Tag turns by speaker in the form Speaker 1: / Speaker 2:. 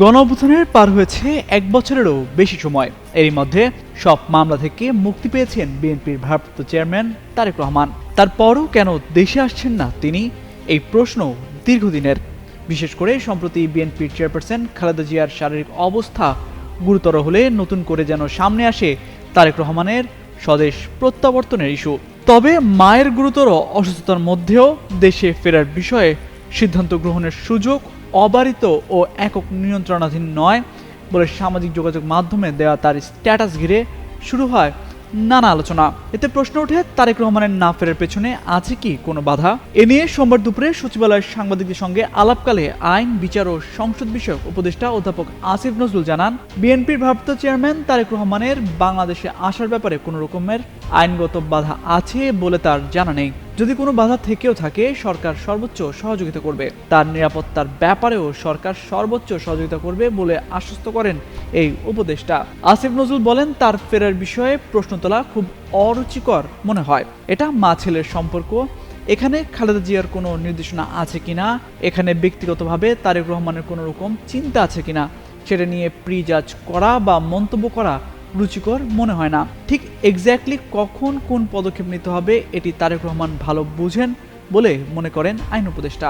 Speaker 1: গণঅভ্যুত্থানের পার হয়েছে এক বছরেরও বেশি সময়। এরই মধ্যে সব মামলা থেকে মুক্তি পেয়েছেন বিএনপির ভারপ্রাপ্ত চেয়ারম্যান তারেক রহমান। তারপরও কেন দেশে আসছেন না তিনি? এই প্রশ্ন দীর্ঘদিনের। বিশেষ করে সম্প্রতি বিএনপির চেয়ারপারসন খালেদা জিয়ার শারীরিক অবস্থা গুরুতর হলে নতুন করে যেন সামনে আসে তারেক রহমানের স্বদেশ প্রত্যাবর্তনের ইস্যু। তবে মায়ের গুরুতর অসুস্থতার মধ্যেও দেশে ফেরার বিষয়ে সিদ্ধান্ত গ্রহণের সুযোগ অবারিত ও একক নিয়ন্ত্রণাধীন নয় বলে সামাজিক যোগাযোগ মাধ্যমে দেওয়া তার স্ট্যাটাস ঘিরে শুরু হয় নানা আলোচনা। এতে প্রশ্ন ওঠে, তারেক রহমানের না ফেরার পেছনে আছে কি কোনো বাধা? এ নিয়ে সোমবার দুপুরে সচিবালয়ের সাংবাদিকদের সঙ্গে আলাপকালে আইন, বিচার ও সংসদ বিষয়ক উপদেষ্টা অধ্যাপক আসিফ নজরুল জানান, বিএনপির ভারপ্রাপ্ত চেয়ারম্যান তারেক রহমানের বাংলাদেশে আসার ব্যাপারে কোনো রকমের আইনগত বাধা আছে বলে তার জানা নেই। যদি কোনো বাধা থেকেও থাকে, সরকার সর্বোচ্চ সহযোগিতা করবে। তার নিরাপত্তার ব্যাপারেও সরকার সর্বোচ্চ সহযোগিতা করবে বলে আশ্বস্ত করেন এই উপদেষ্টা। আসিফ নজরুল বলেন, তার ফেরার বিষয়ে প্রশ্ন তোলা খুব অরুচিকর মনে হয়। এটা মা ছেলের সম্পর্ক। এখানে খালেদা জিয়ার কোনো নির্দেশনা আছে কিনা? এখানে ব্যক্তিগতভাবে তারেক রহমানের কোনো রকম চিন্তা আছে কিনা? সেটা নিয়ে প্রিজাজ করা বা মন্তব্য করা রুচিকর মনে হয় না। ঠিক এক্স্যাক্টলি কখন কোন পদক্ষেপ নিতে হবে, এটি তারেক রহমান ভালো বুঝেন বলে মনে করেন আইন উপদেষ্টা।